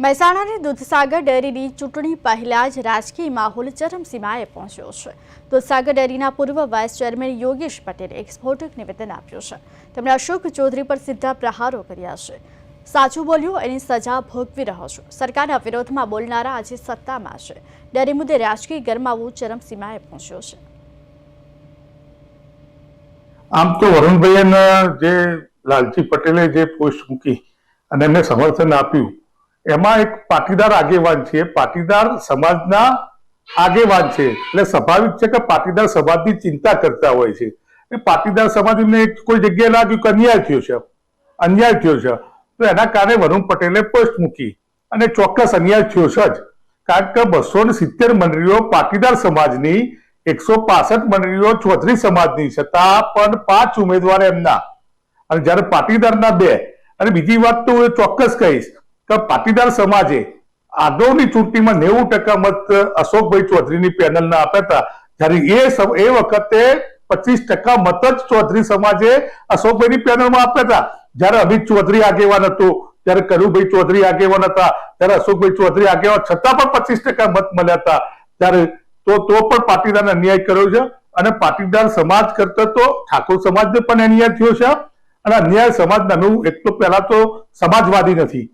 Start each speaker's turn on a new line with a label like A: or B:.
A: મહેસાણાની દૂધસાગર ડેરીની ચૂંટણી પહેલા જ રાજકીય માહોલ ચરમસીમાએ પહોંચ્યો છે. દૂધસાગર ડેરીના પૂર્વ વાઇસ ચેરમેન યોગેશ પટેલે એક સ્ફોટક નિવેદન આપ્યું છે. તેમણે અશોક ચૌધરી પર સીધા પ્રહારો કર્યા છે. સાચું બોલ્યું એની સજા ભોગવી રહ્યો છું. સરકારના વિરોધમાં બોલનારા આજે સત્તામાં છે. ડેરી મુદ્દે રાજકીય ગરમાવું ચરમસીમાએ પહોંચ્યો છે.
B: આમ તો વરુણભાઈ જે લાલજી પટેલે જે પોસ્ટ મૂકી અને એમને સમર્થન આપ્યું એમાં એક પાટીદાર આગેવાન છે. પાટીદાર સમાજના આગેવાન છે. એટલે સ્વાભાવિક છે કે પાટીદાર સમાજની ચિંતા કરતા હોય છે. એ પાટીદાર સમાજને કોઈ જગ્યાએ લાગ્યું કે અન્યાય થયો છે. અન્યાય થયો છે. તો એના કારણે વરુણ પટેલે પોસ્ટ મૂકી અને ચોક્કસ અન્યાય થયો છે જ. કારણ કે બસો ને સિત્તેર મંડળીઓ પાટીદાર સમાજની, એકસો પાસઠ મંડળીઓ ચૌધરી સમાજની છતાં પણ પાંચ ઉમેદવાર એમના. અને જ્યારે પાટીદારના બે, અને બીજી વાત તો હું ચોક્કસ કહીશ કે પાટીદાર સમાજે આગળની ચૂંટણીમાં નેવું ટકા મત અશોકભાઈ ચૌધરીની પેનલને આપ્યા હતા. જ્યારે એ એ વખતે પચીસ ટકા મત જ ચૌધરી સમાજે અશોકભાઈની પેનલમાં આપ્યા હતા. જ્યારે અમિત ચૌધરી આગેવાન હતો, ત્યારે કરુભાઈ ચૌધરી આગેવાન હતા, ત્યારે અશોકભાઈ ચૌધરી આગેવાન છતાં પણ પચીસ ટકા મત મળ્યા હતા. ત્યારે તો તો પણ પાટીદારને અન્યાય કર્યો છે અને પાટીદાર સમાજ કરતા તો ઠાકોર સમાજને પણ અન્યાય થયો છે. અને અન્યાય સમાજ નાનું એક તો પહેલા તો સમાજવાદી નથી.